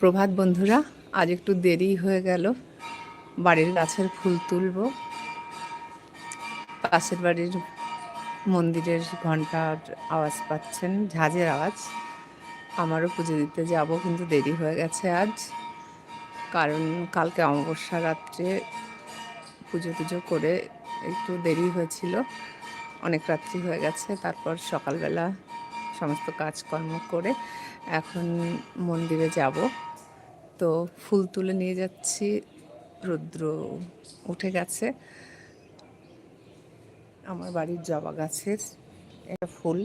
প্রভাত বন্ধুরা, আজ একটু দেরি হয়ে গেল। বাড়ির গাছের ফুল তুলব। পাশের বাড়ির মন্দিরের ঘণ্টার আওয়াজ পাচ্ছেন, ঝাঁঝের আওয়াজ। আমারও পুজো দিতে যাব, কিন্তু দেরি হয়ে গেছে আজ। কারণ কালকে অমাবস্যা রাত্রে পুজো টুজো করে একটু দেরি হয়েছিল। অনেক রাত্রি হয়ে গেছে, তারপর সকালবেলা সমস্ত কাজকর্ম করে এখন মন্দিরে যাব। তো ফুল তুলে নিয়ে যাচ্ছি। রুদ্র উঠে গেছে। আমার বাড়ির জবা গাছের একটা ফুল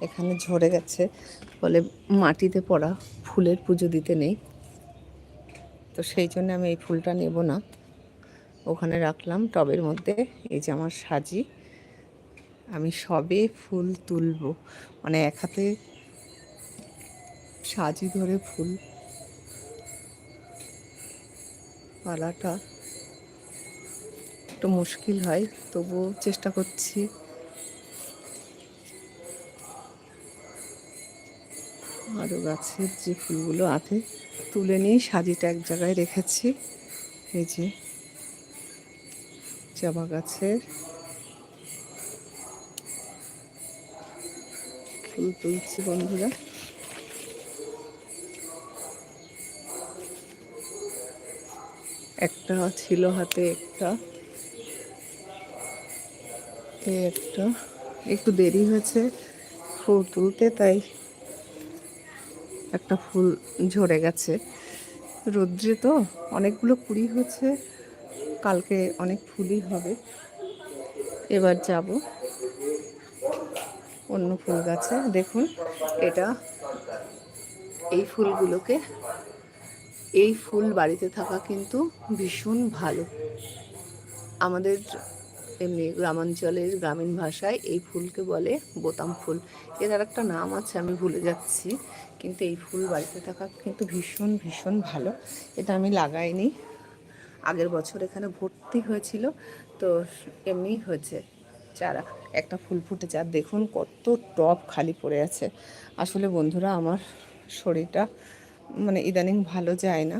এখানে ঝরে গেছে। বলে মাটিতে পড়া ফুলের পুজো দিতে নেই। তো সেই জন্য আমি এই ফুলটা নেব না। ওখানে রাখলাম টবের মধ্যে। এই যে আমার সাজি। আমি সবে ফুল তুলবো। মানে এক হাতে সাজি ধরে ফুল পালাটা একটু মুশকিল হয়, তবুও চেষ্টা করছি। আরও গাছের যে ফুলগুলো আছে, তুলে নিয়ে সাজিটা এক জায়গায় রেখেছি। এই যে জবা গাছের ফুল তুলছি বন্ধুরা। একটা ছিল হাতে একটা। একটা। একটু দেরি হয়েছে ফুল তুলতে, তাই একটা ফুল ঝরে গেছে। রৌদ্রে তো অনেকগুলো কুড়ি হচ্ছে কালকে অনেক ফুলই হবে। এবার যাব অন্য ফুল গাছে। দেখুন, এটা এই ফুলগুলোকে এই ফুল বাড়িতে থাকা কিন্তু ভীষণ ভালো। আমাদের এমনি গ্রামাঞ্চলের গ্রামীণ ভাষায় এই ফুলকে বলে বোতাম ফুল। এর আর একটা নাম আছে, আমি ভুলে যাচ্ছি। কিন্তু এই ফুল বাড়িতে থাকা কিন্তু ভীষণ ভীষণ ভালো। এটা আমি লাগাইনি। আগের বছর এখানে ভর্তি হয়েছিল। তো এমনিই হয়েছে। চারা, একটা ফুল ফুটেছে। আর দেখুন কত টব খালি পড়ে আছে। আসলে বন্ধুরা, আমার শরীরটা মানে ইদানিং ভালো যায় না।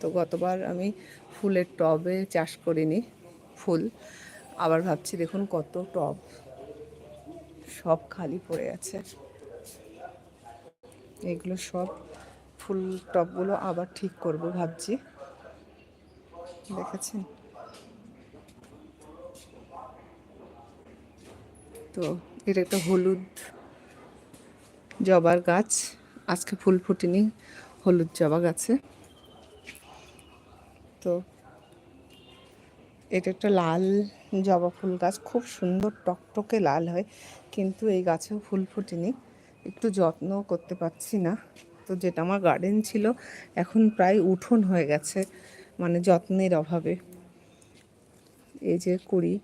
তো গতবার আমি ফুলের টবে চাষ করিনি, ফুল। আবার ভাবছি দেখুন কত টব। সব খালি পড়ে আছে। এগুলো সব ফুল টবগুলো আবার ঠিক করব ভাবছি। দেখেছেন? তো এটা একটা হলুদ জবার গাছ। আজকে ফুল ফুটেনি। হলুদ জবা গাছে। তো এটা একটা লাল জবা ফুল গাছ, খুব সুন্দর, টকটকে লাল হয়, কিন্তু এই গাছেও ফুল ফুটেনি। একটু যত্ন করতে পারছি না। তো যেটা আমার গার্ডেন ছিল, এখন প্রায় উঠোন হয়ে গেছে মানে যত্নের অভাবে। এই যে কুড়ি,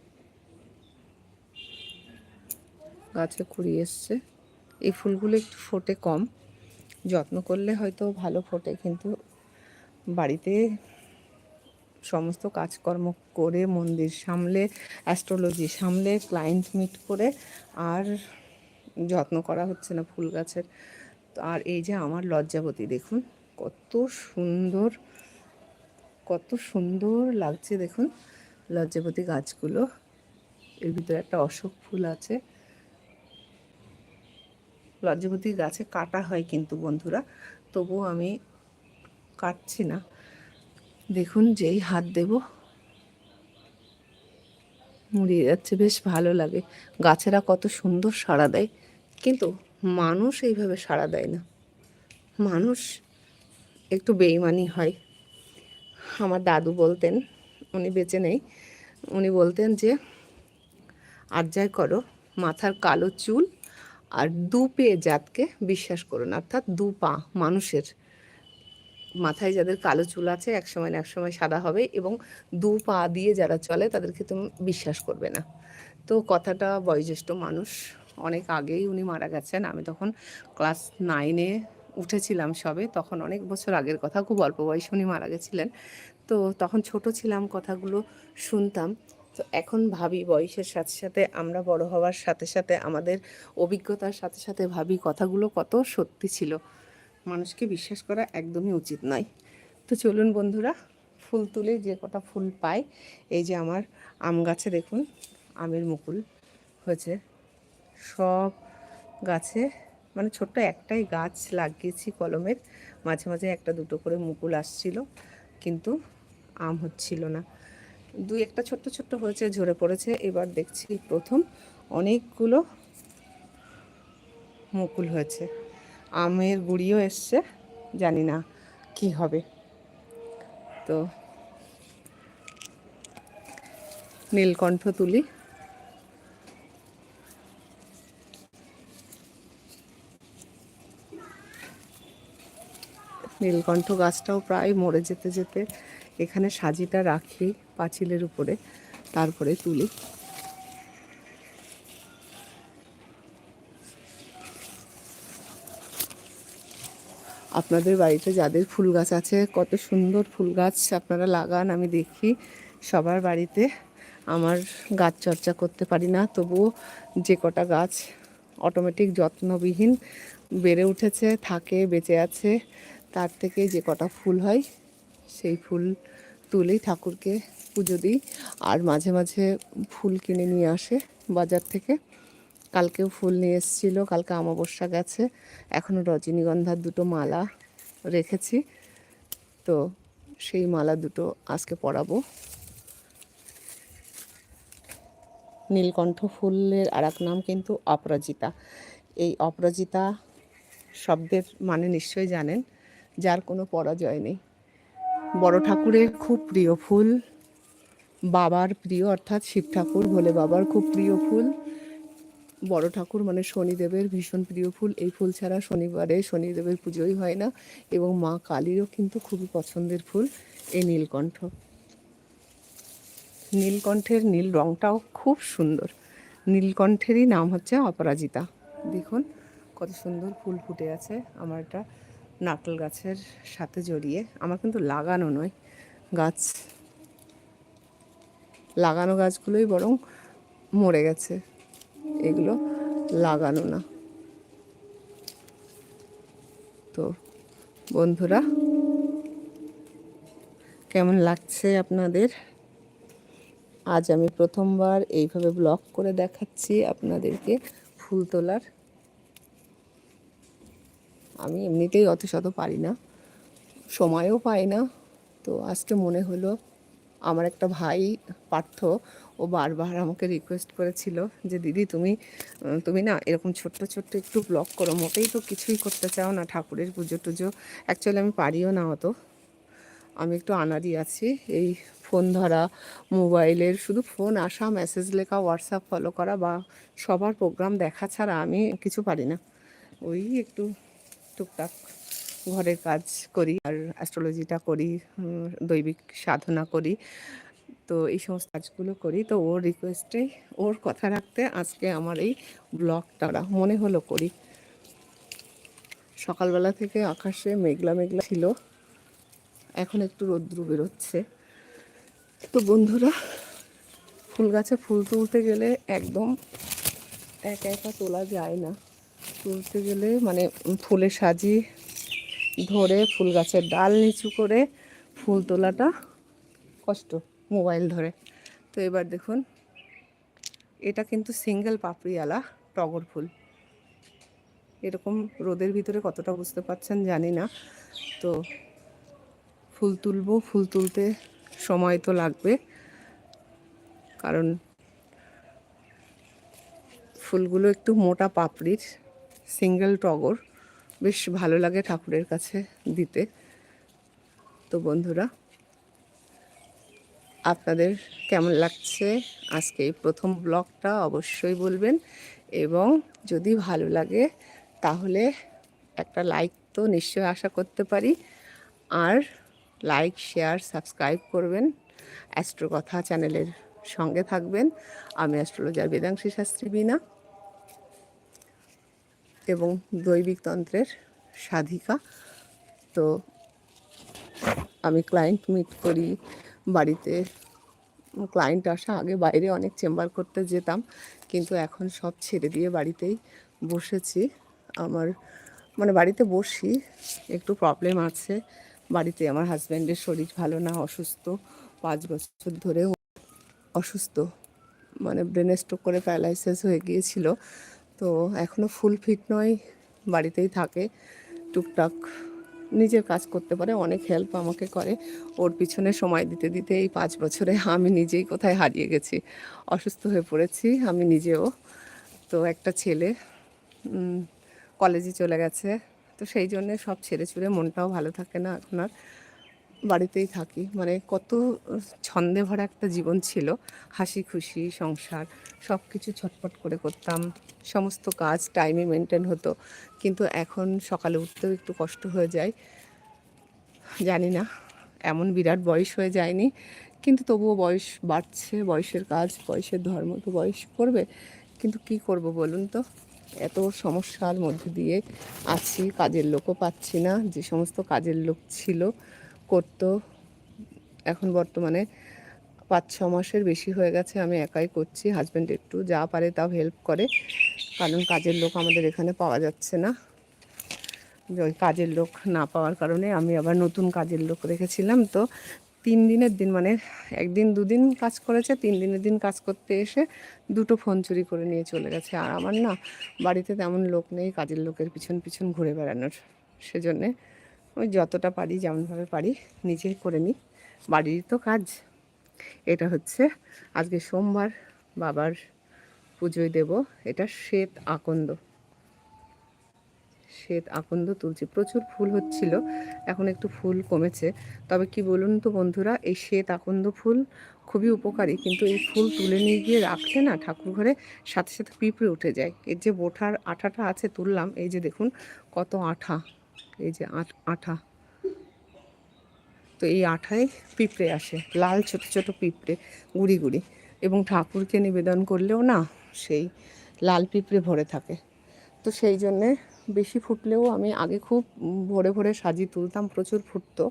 গাছে কুড়ি এসছে। এই ফুলগুলো একটু ফোটে কম। যত্ন করলে হয়তো ভালো ফোটে, কিন্তু বাড়িতে সমস্ত কাজকর্ম করে মন্দির সামলে অ্যাস্ট্রোলজি সামলে ক্লায়েন্ট মিট করে আর যত্ন করা হচ্ছে না ফুল গাছের। আর এই যে আমার লজ্জাবতী, দেখুন কত সুন্দর কত সুন্দর লাগছে, দেখুন লজ্জাবতী গাছগুলো। এর ভিতরে একটা অশোক ফুল আছে। লজ্জাবতী গাছে কাটা হয় কিন্তু বন্ধুরা, তবুও আমি কাটছি না। দেখুন যেই হাত দেব। মুড়িয়ে যাচ্ছে, বেশ ভালো লাগে। গাছেরা কত সুন্দর সাড়া দেয়। কিন্তু মানুষ এইভাবে সাড়া দেয় না। মানুষ একটু বেইমানি হয়। আমার দাদু বলতেন, উনি বেঁচে নেই, উনি বলতেন যে, আর যাই করো, মাথার কালো চুল আর দু পেয়ে জাতকে বিশ্বাস করুন, অর্থাৎ দু পা মানুষের মাথায় যাদের কালো চুল আছে এক সময় না এক সময় সাদা হবে এবং দু পা দিয়ে যারা চলে তাদেরকে তুমি বিশ্বাস করবে না। তো কথাটা বয়োজ্যেষ্ঠ মানুষ, অনেক আগেই উনি মারা গেছেন, আমি তখন ক্লাস নাইনে উঠেছিলাম সবে, তখন অনেক বছর আগের কথা, খুব অল্প বয়সে উনি মারা গেছিলেন। তো তখন ছোট ছিলাম, কথাগুলো শুনতাম। তো এখন ভাবি বয়সের সাথে সাথে, আমরা বড় হওয়ার সাথে সাথে, আমাদের অভিজ্ঞতার সাথে সাথে ভাবি কথাগুলো কত সত্যি ছিল। মানুষকে বিশ্বাস করা একদমই উচিত নয়। তো চলুন বন্ধুরা, ফুল তুলে যে কটা ফুল পাই, এই যে আমার আম গাছে দেখুন, আমের মুকুল হয়েছে। সব গাছে মানে ছোট্ট একটাই গাছ লাগিয়েছি কলমের, মাঝে মাঝে একটা দুটো করে মুকুল আসছিল, কিন্তু আম হচ্ছিল না। দুই একটা ছোট্ট ছোট্ট হয়েছে, ঝরে পড়েছে। এবার দেখছি প্রথম অনেকগুলো মুকুল হয়েছে। আমের গুড়িও এসছে, জানি না কি হবে। তো নীলকণ্ঠ তুলি। নীলকণ্ঠ গাছটাও প্রায় মরে যেতে যেতে এখানে সাজিটা রাখি পাঁচিলের উপরে, তারপরে তুলি। আপনাদের বাড়িতে যাদের ফুল গাছ আছে, কত সুন্দর ফুল গাছ আপনারা লাগান, আমি দেখি সবার বাড়িতে। আমার গাছ চর্চা করতে পারি না, তবুও যে কটা গাছ অটোমেটিক যত্নবিহীন বেড়ে উঠেছে, থাকে, বেঁচে আছে, তার থেকে যে কটা ফুল হয় সেই ফুল তুলেই ঠাকুরকে পুজো দিই। আর মাঝে মাঝে ফুল কিনে নিয়ে আসে বাজার থেকে। কালকেও ফুল নিয়ে এসেছিল, কালকে অমাবস্যা গেছে। এখনও রজনীগন্ধার দুটো মালা রেখেছি। তো সেই মালা দুটো আজকে পরাবো। নীলকণ্ঠ ফুলের আর এক নাম কিন্তু অপরাজিতা। এই অপরাজিতা শব্দের মানে নিশ্চয়ই জানেন, যার কোনো পরাজয় নেই। বড় ঠাকুরের খুব প্রিয় ফুল, বাবার প্রিয় অর্থাৎ শিব ঠাকুর ভোলে বাবার খুব প্রিয় ফুল। বড় ঠাকুর মানে শনিদেবের ভীষণ প্রিয় ফুল। এই ফুল ছাড়া শনিবারে শনিদেবের পুজোই হয় না এবং মা কালীরও কিন্তু খুবই পছন্দের ফুল, এই নীলকণ্ঠ। নীলকণ্ঠের নীল রঙটাও খুব সুন্দর। নীলকণ্ঠেরই নাম হচ্ছে অপরাজিতা। দেখুন, কত সুন্দর ফুল ফুটে আছে আমার এটা নারকেল গাছের সাথে জড়িয়ে আমার কিন্তু লাগানো নয়, গাছ। লাগানো গাছগুলোই বরং মরে গেছে, এগুলো লাগানো না। তো বন্ধুরা, কেমন লাগছে আপনাদের? আজ আমি প্রথমবার এইভাবে ব্লগ করে দেখাচ্ছি আপনাদেরকে ফুল তোলার আমি এমনিতেই অত শত পারি না। সময়ও পাই না। তো আজকে মনে হলো আমার একটা ভাই পার্থ, ও বারবার আমাকে রিকোয়েস্ট করেছিল যে, দিদি, তুমি তুমি না এরকম ছোট্ট ছোট্ট একটু ব্লগ করো। মোটেই তো কিছুই করতে চাও না, ঠাকুরের পুজো টুজো। অ্যাকচুয়ালি আমি পারিও না অত। আমি একটু আনারি আছি। এই ফোন ধরা মোবাইলের শুধু ফোন আসা মেসেজ লেখা হোয়াটসঅ্যাপ ফলো করা বা সবার প্রোগ্রাম দেখা ছাড়া আমি কিছু পারি না। ওই একটু টুকটাক ঘরের কাজ করি আর অ্যাস্ট্রোলজিটা করি দৈবিক সাধনা করি। তো এই সমস্ত কাজগুলো করি। তো ওর রিকোয়েস্টেই ওর কথা রাখতে আজকে আমার এই ব্লগটা মনে হলো করি। সকালবেলা থেকে আকাশে মেঘলা মেঘলা ছিল। এখন একটু রৌদ্র বেরোচ্ছে। তো বন্ধুরা ফুল গাছে ফুল তুলতে গেলে একদম একা একা তোলা যায় না। তুলতে গেলে মানে ফুলে সাজি ধরে ফুল গাছের ডাল নিচু করে ফুল তোলাটা কষ্ট, মোবাইল ধরে। তো এবার দেখুন, এটা কিন্তু সিঙ্গেল পাপড়িওয়ালা টগর ফুল। এরকম রোদের ভিতরে কতটা বুঝতে পারছেন জানি না। তো ফুল তুলবো, ফুল তুলতে সময় তো লাগবে। কারণ ফুলগুলো একটু মোটা পাপড়ির। সিঙ্গেল টগর। বেশ ভালো লাগে ঠাকুরের কাছে দিতে। তো বন্ধুরা, আপনাদের কেমন লাগছে আজকে এই প্রথম ব্লগটা অবশ্যই বলবেন। এবং যদি ভালো লাগে, তাহলে একটা লাইক তো নিশ্চয়ই আশা করতে পারি। আর লাইক, শেয়ার, সাবস্ক্রাইব করবেন। অ্যাস্ট্রো কথা চ্যানেলের সঙ্গে থাকবেন। আমি অ্যাস্ট্রোলজার বেদাংশী শাস্ত্রী বিনা এবং দৈবিক তন্ত্রের সাধিকা। তো আমি ক্লায়েন্ট মিট করি, বাড়িতে ক্লায়েন্ট আসা, আগে বাইরে অনেক চেম্বার করতে যেতাম, কিন্তু এখন সব ছেড়ে দিয়ে বাড়িতেই বসেছি। আমার মানে বাড়িতে বসি, একটু প্রবলেম আছে। বাড়িতে আমার হাজব্যান্ডের শরীর ভালো না, অসুস্থ। পাঁচ বছর ধরে অসুস্থ। মানে ব্রেন স্ট্রোক করে প্যারালাইসিস হয়ে গিয়েছিল। তো এখনও ফুল ফিট নয়, বাড়িতেই থাকে, টুকটাক নিজের কাজ করতে পারে, অনেক হেল্প আমাকে করে। ওর পিছনে সময় দিতে দিতে এই পাঁচ বছরে আমি নিজেই কোথায় হারিয়ে গেছি, অসুস্থ হয়ে পড়েছি আমি নিজেও। তো একটা ছেলে কলেজে চলে গেছে, তো সেই জন্যে সব ছেড়ে ছুড়ে মনটাও ভালো থাকে না এখন আর। বাড়িতেই থাকি। মানে কত ছন্দে ভরা একটা জীবন ছিল। হাসি, খুশি, সংসার সব কিছু ছটপট করে করতাম। সমস্ত কাজ টাইমে মেনটেন হতো। কিন্তু এখন সকালে উঠতেও একটু কষ্ট হয়ে যায়। জানি না, এমন বিরাট বয়স হয়ে যায়নি। কিন্তু তবুও বয়স বাড়ছে, বয়সের কাজ, বয়সের ধর্ম তো বয়স করবে। কিন্তু কি করব বলুন তো? এত সমস্যার মধ্যে দিয়ে আছি, কাজের লোকও পাচ্ছি না। যে সমস্ত কাজের লোক ছিল করতো। এখন বর্তমানে পাঁচ, ছ মাসের বেশি হয়ে গেছে, আমি একাই করছি। হাজব্যান্ড একটু যা পারে তাও হেল্প করে। কারণ কাজের লোক আমাদের এখানে পাওয়া যাচ্ছে না। ওই কাজের লোক না পাওয়ার কারণে আমি আবার নতুন কাজের লোক রেখেছিলাম। তো তিন দিনের দিন মানে একদিন, দুদিন কাজ করেছে, তিন দিনের দিন কাজ করতে এসে দুটো ফোন চুরি করে নিয়ে চলে গেছে। আর আমার না বাড়িতে তেমন লোক নেই, কাজের লোকের পিছন পিছন ঘুরে বেড়ানোর। সেজন্যে ওই যতটা পারি, যেমনভাবে পারি নিজেই করে নিই। বাড়ির তো কাজ। এটা হচ্ছে আজকে সোমবার, বাবার পুজোয় দেব। এটা শ্বেত আকন্দ। শ্বেত আকন্দ তুলছি। প্রচুর ফুল হচ্ছিল, এখন একটু ফুল কমেছে। তবে কি বলুন তো বন্ধুরা, এই শ্বেত আকন্দ ফুল খুবই উপকারী, কিন্তু এই ফুল তুলে নিয়ে গিয়ে রাখলে না ঠাকুর ঘরে সাথে সাথে পিঁপড়ে উঠে যায়। এর যে বোঠার আঠাটা আছে তুললাম, এই যে দেখুন, কত আঠা। এই যে আঠ- তো এই আঠায় পিঁপড়ে আসে, লাল ছোট ছোট পিঁপড়ে, গুড়ি গুড়ি। এবং ঠাকুরকে নিবেদন করলেও না সেই লাল পিঁপড়ে ভরে থাকে। তো সেই জন্যে বেশি ফুটলেও আমি আগে খুব ভরে ভরে সাজিয়ে তুলতাম, প্রচুর ফুটতো।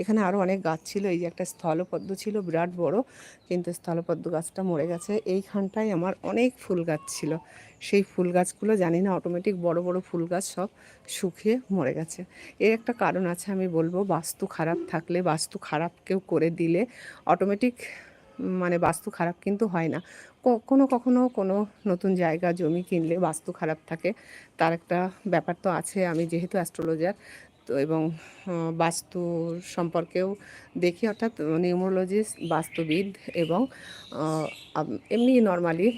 এখানে আরও অনেক গাছ ছিল, এই যে একটা স্থলপদ্ম ছিল, বিরাট বড়, কিন্তু স্থলপদ্ম গাছটা মরে গেছে। এইখানটায় আমার অনেক ফুল গাছ ছিল। সেই ফুল গাছগুলো জানি না অটোমেটিক বড় বড় ফুল গাছ সব শুকিয়ে মরে গেছে। এর একটা কারণ আছে, আমি বলব, বাস্তু খারাপ থাকলে, বাস্তু খারাপ কেউ করে দিলে অটোমেটিক মানে বাস্তু খারাপ কিন্তু হয় না। কখনো কখনো কোনো নতুন জায়গা, জমি কিনলে বাস্তু খারাপ থাকে। তার একটা ব্যাপার তো আছে, আমি যেহেতু অ্যাস্ট্রোলজার, তো এবং বাস্তু সম্পর্কেও দেখি, অর্থাৎ নিউমোলজিস্ট, বাস্তুবিদ এবং এমনি নর্মালি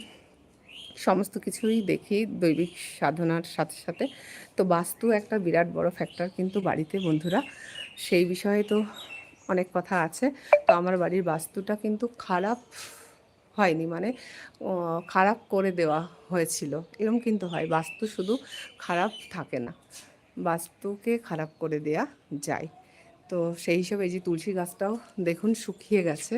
সমস্ত কিছুই দেখি দৈবিক সাধনার সাথে সাথে। তো বাস্তু একটা বিরাট বড় ফ্যাক্টর কিন্তু বাড়িতে বন্ধুরা। সেই বিষয়ে তো অনেক কথা আছে। তো আমার বাড়ির বাস্তুটা কিন্তু খারাপ হয়নি মানে খারাপ করে দেওয়া হয়েছিল। এরকম কিন্তু হয়, বাস্তু শুধু খারাপ থাকে না, বাস্তুকে খারাপ করে দেয়া যায়। তো সেই হিসেবে এই যে তুলসী গাছটাও দেখুন শুকিয়ে গেছে।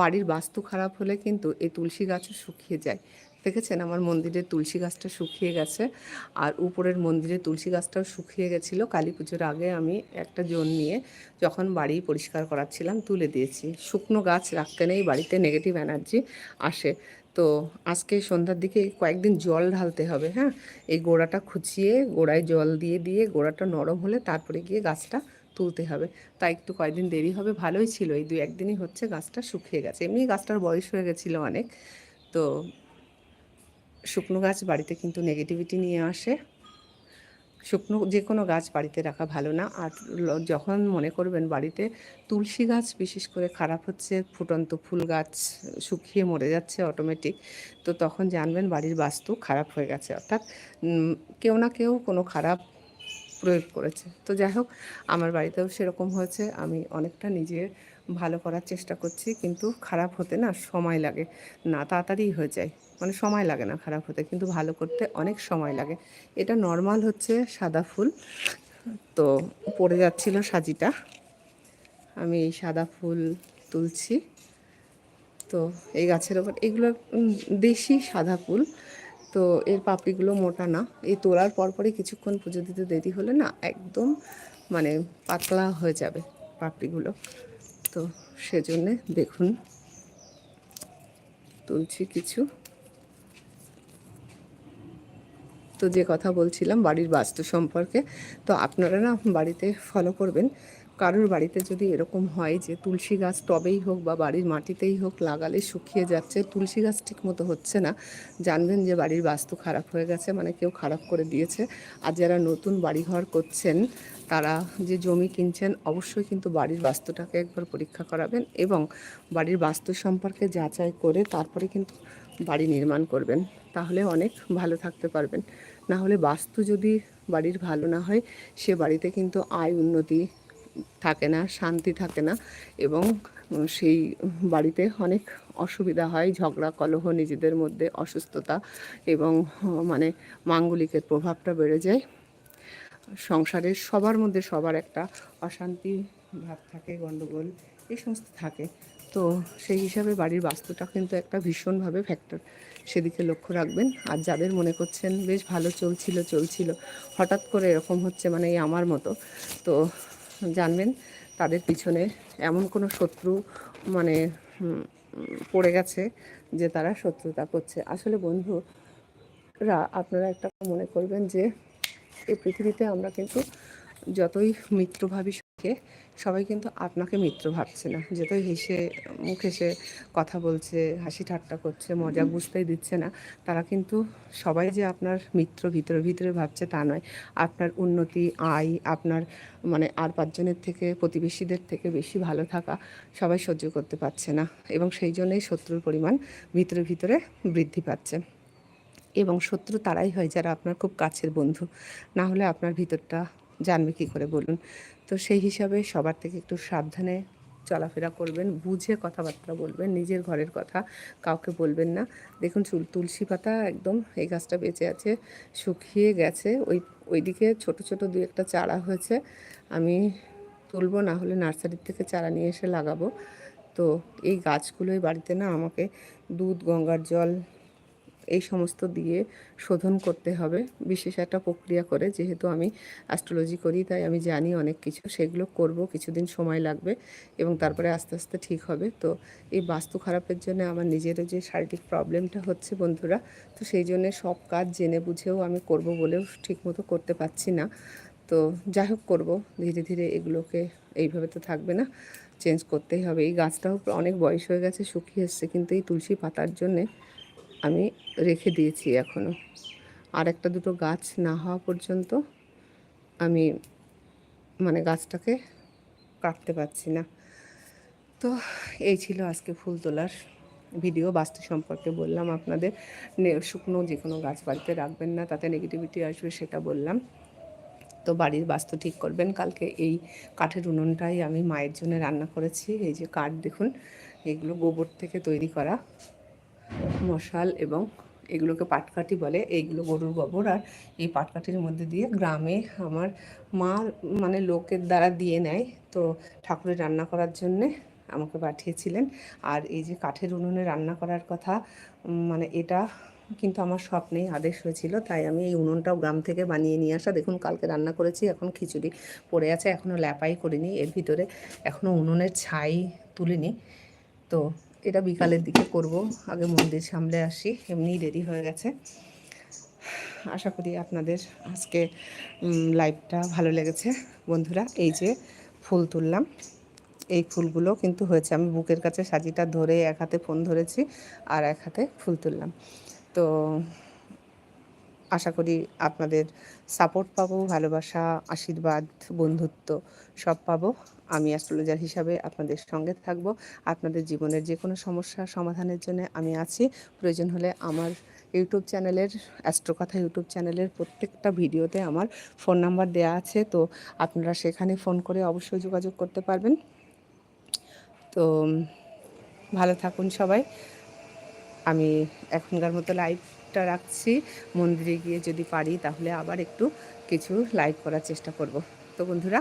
বাড়ির বাস্তু খারাপ হলে কিন্তু এই তুলসী গাছও শুকিয়ে যায়। দেখেছেন? আমার মন্দিরের তুলসী গাছটা শুকিয়ে গেছে। আর উপরের মন্দিরের তুলসী গাছটাও শুকিয়ে গেছিল। কালী পুজোর আগে আমি একটা জোন নিয়ে যখন বাড়ি পরিষ্কার করাচ্ছিলাম, তুলে দিয়েছি। শুকনো গাছ রাখতে নেই, বাড়িতে নেগেটিভ এনার্জি আসে। তো আজকে সন্ধ্যার দিকে কয়েকদিন জল ঢালতে হবে হ্যাঁ? এই গোড়াটা খুঁচিয়ে, গোড়ায় জল দিয়ে দিয়ে গোড়াটা নরম হলে তারপরে গিয়ে গাছটা তুলতে হবে। তাই একটু কয়েকদিন দেরি হবে, ভালোই ছিল। এই দু একদিনই হচ্ছে গাছটা শুকিয়ে গেছে। এমনি গাছটার বয়স হয়ে গেছিল অনেক। তো শুকনো গাছ বাড়িতে কিন্তু নেগেটিভিটি নিয়ে আসে। শুকনো যে কোনো গাছ বাড়িতে রাখা ভালো না। আর যখন মনে করবেন বাড়িতে তুলসী গাছ, বিশেষ করে খারাপ হচ্ছে, ফুটন্ত ফুল গাছ শুকিয়ে মরে যাচ্ছে অটোমেটিক তো তখন জানবেন বাড়ির বাস্তু খারাপ হয়ে গেছে। অর্থাৎ কেউ না কেউ কোনো খারাপ প্রয়োগ করেছে। তো যাই হোক, আমার বাড়িতেও সেরকম হয়েছে। আমি অনেকটা নিজে ভালো করার চেষ্টা করছি, কিন্তু খারাপ হতে না সময় লাগে। না, তাড়াতাড়ি হয়ে যায়। মানে সময় লাগে না খারাপ হতে, কিন্তু ভালো করতে অনেক সময় লাগে। এটা নর্মাল হচ্ছে সাদা ফুল। তো পড়ে যাচ্ছিল সাজিটা। আমি এই সাদা ফুল তুলছি। তো এই গাছের ওপর, এগুলো দেশি সাদা ফুল। তো এর পাপড়িগুলো মোটা না। এই তোলার পরপরই কিছুক্ষণ পুজো দিতে দেরি হলে না একদম মানে পাতলা হয়ে যাবে পাপড়িগুলো। তো সেজন্যে দেখুন, তুলছি কিছু। তো যে কথা বলছিলাম বাড়ির বাস্তু সম্পর্কে, তো আপনারা না বাড়িতে ফলো করবেন। কারোর বাড়িতে যদি এরকম হয় যে তুলসী গাছ টবেই হোক বা বাড়ির মাটিতেই হোক লাগালে শুকিয়ে যাচ্ছে, তুলসী গাছ ঠিক মতো হচ্ছে না। জানবেন যে বাড়ির বাস্তু খারাপ হয়ে গেছে মানে কেউ খারাপ করে দিয়েছে। আর যারা নতুন বাড়িঘর করছেন, তারা যে জমি কিনছেন, অবশ্যই কিন্তু বাড়ির বাস্তুটাকে একবার পরীক্ষা করাবেন এবং বাড়ির বাস্তু সম্পর্কে যাচাই করে তারপরে কিন্তু বাড়ি নির্মাণ করবেন। তাহলে অনেক ভালো থাকতে পারবেন। না হলে বাস্তু যদি বাড়ির ভালো না হয়, সে বাড়িতে কিন্তু আয় উন্নতি থাকে না, শান্তি থাকে না এবং সেই বাড়িতে অনেক অসুবিধা হয়, ঝগড়া, কলহ, নিজেদের মধ্যে অসুস্থতা এবং মানে মাঙ্গলিকের প্রভাবটা বেড়ে যায়। সংসারের সবার মধ্যে সবার একটা অশান্তি ভাব থাকে গণ্ডগোল এই সমস্ত থাকে। তো সেই হিসাবে বাড়ির বাস্তুটা কিন্তু একটা ভীষণভাবে ফ্যাক্টর সেদিকে লক্ষ্য রাখবেন। আর যাদের মনে করছেন, বেশ ভালো চলছিল চলছিল। হঠাৎ করে এরকম হচ্ছে মানে এই আমার মতো। তো জানবেন তাদের পিছনে এমন কোনো শত্রু মানে পড়ে গেছে যে তারা শত্রুতা করছে। আসলে বন্ধুরা আপনারা একটা মনে করবেন যে এই পৃথিবীতে আমরা কিন্তু যতই মিত্র সবাইকে সবাই কিন্তু আপনাকে মিত্র ভাবছে না। যতই হেসে, মুখ হেসে কথা বলছে, হাসি ঠাট্টা করছে, মজা বুঝতেই দিচ্ছে না। তারা কিন্তু সবাই যে আপনার মিত্র ভিতরে ভিতরে ভাবছে তা নয়। আপনার উন্নতি, আয়, আপনার মানে আর পাঁচজনের থেকে, প্রতিবেশীদের থেকে বেশি ভালো থাকা সবাই সহ্য করতে পারছে না। এবং সেই জন্যই শত্রুর পরিমাণ ভিতরে ভিতরে বৃদ্ধি পাচ্ছে। এবং শত্রু তারাই হয় যারা আপনার খুব কাছের বন্ধু। না হলে আপনার ভিতরটা জানবে কি করে বলুন। তো সেই হিসাবে সবার থেকে একটু সাবধানে চলাফেরা করবেন, বুঝে কথাবার্তা বলবেন, নিজের ঘরের কথা কাউকে বলবেন না। দেখুন চুল, তুলসী পাতা একদম এই গাছটা বেঁচে আছে, শুকিয়ে গেছে। ওই, ওইদিকে ছোট ছোট দু একটা চারা হয়েছে, আমি তুলবো, না হলে নার্সারির থেকে চারা নিয়ে এসে লাগাবো। তো এই গাছগুলোই বাড়িতে না আমাকে দুধ, গঙ্গার জল এই সমস্ত দিয়ে শোধন করতে হবে। বিশেষ একটা প্রক্রিয়া করে, যেহেতু আমি অ্যাস্ট্রোলজি করি, তাই আমি জানি অনেক কিছু। সেগুলো করব, কিছুদিন সময় লাগবে এবং তারপরে আস্তে আস্তে ঠিক হবে। তো এই বাস্তু খারাপের জন্য আমার নিজেরও যে শারীরিক প্রবলেমটা হচ্ছে বন্ধুরা, তো সেই জন্য সব কাজ জেনে বুঝেও আমি করব বলেও ঠিকমতো করতে পারছি না। তো যাই হোক করব, ধীরে ধীরে এগুলোকে এইভাবে তো থাকবে না চেঞ্জ করতেই হবে। এই গাছটাও অনেক বয়স হয়ে গেছে, শুকিয়ে এসছে, কিন্তু এই তুলসী পাতার জন্যে আমি রেখে দিয়েছি এখনও আর একটা দুটো গাছ না হওয়া পর্যন্ত আমি মানে গাছটাকে কাটতে পারছি না। তো এই ছিল আজকে ফুল তোলার ভিডিও। বাস্তু সম্পর্কে বললাম আপনাদের। শুকনো যে কোনো গাছ বাড়িতে রাখবেন না, তাতে নেগেটিভিটি আসবে সেটা বললাম। তো বাড়ির বাস্তু ঠিক করবেন। কালকে এই কাঠের উনুনটাই আমি মায়ের জন্য রান্না করেছি। এই যে কাঠ দেখুন, এগুলো গোবর থেকে তৈরি করা। মশাল এবং এগুলোকে পাটকাঠি বলে, এইগুলো গরুর গোবর। আর এই পাটকাঠির মধ্যে দিয়ে গ্রামে আমার মা মানে লোকের দ্বারা দিয়ে নেয়। তো ঠাকুরের রান্না করার জন্যে আমাকে পাঠিয়েছিলেন। আর এই যে কাঠের উনুনে রান্না করার কথা মানে এটা কিন্তু আমার স্বপ্নেই আদেশ হয়েছিল। তাই আমি এই উনুনটাও গ্রাম থেকে বানিয়ে নিয়ে আসা। দেখুন, কালকে রান্না করেছি, এখন খিচুড়ি পড়ে আছে। এখনও ল্যাপাই করিনি। এর ভিতরে এখনও উনুনের ছাই তুলিনি। তো এটা বিকালের দিকে করব। আগে মন্দির সামলে আসি, এমনিই দেরি হয়ে গেছে। আশা করি আপনাদের আজকে লাইভটা ভালো লেগেছে। বন্ধুরা, এই যে ফুল তুললাম, এই ফুলগুলো কিন্তু হয়েছে। আমি বুকের কাছে সাজিটা ধরে এক হাতে ফোন ধরেছি আর এক হাতে ফুল তুললাম। তো আশা করি আপনাদের সাপোর্ট পাবো, ভালোবাসা, আশীর্বাদ, বন্ধুত্ব সব পাবো। আমি অ্যাস্ট্রোলজার হিসাবে আপনাদের সঙ্গে থাকব। আপনাদের জীবনের যে কোনো সমস্যা সমাধানের জন্য আমি আছি। প্রয়োজন হলে আমার ইউটিউব চ্যানেলের, অ্যাস্ট্রোকথা ইউটিউব চ্যানেলের প্রত্যেকটা ভিডিওতে আমার ফোন নাম্বার দেওয়া আছে। তো আপনারা সেখানে ফোন করে অবশ্যই যোগাযোগ করতে পারবেন। তো ভালো থাকুন সবাই। আমি এখনকার মতো লাইভটা রাখছি। মন্দিরে গিয়ে যদি পারি তাহলে আবার একটু কিছু লাইভ করার চেষ্টা করব। তো বন্ধুরা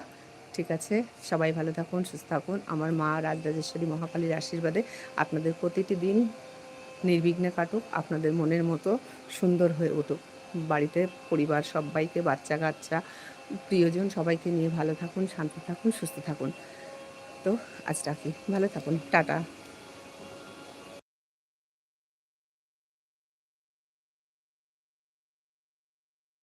ঠিক আছে? সবাই ভালো থাকুন, সুস্থ থাকুন। আমার মা রাজরাজেশ্বরী মহাকালীর আশীর্বাদে আপনাদের প্রতিটি দিন নির্বিঘ্নে কাটুক, আপনাদের মনের মতো সুন্দর হয়ে উঠুক। বাড়িতে পরিবার, সবাইকে, বাচ্চা, কাচ্চা, প্রিয়জন সবাইকে নিয়ে ভালো থাকুন, শান্তি থাকুন, সুস্থ থাকুন। তো আজ রাখি। ভালো থাকুন। টাটা।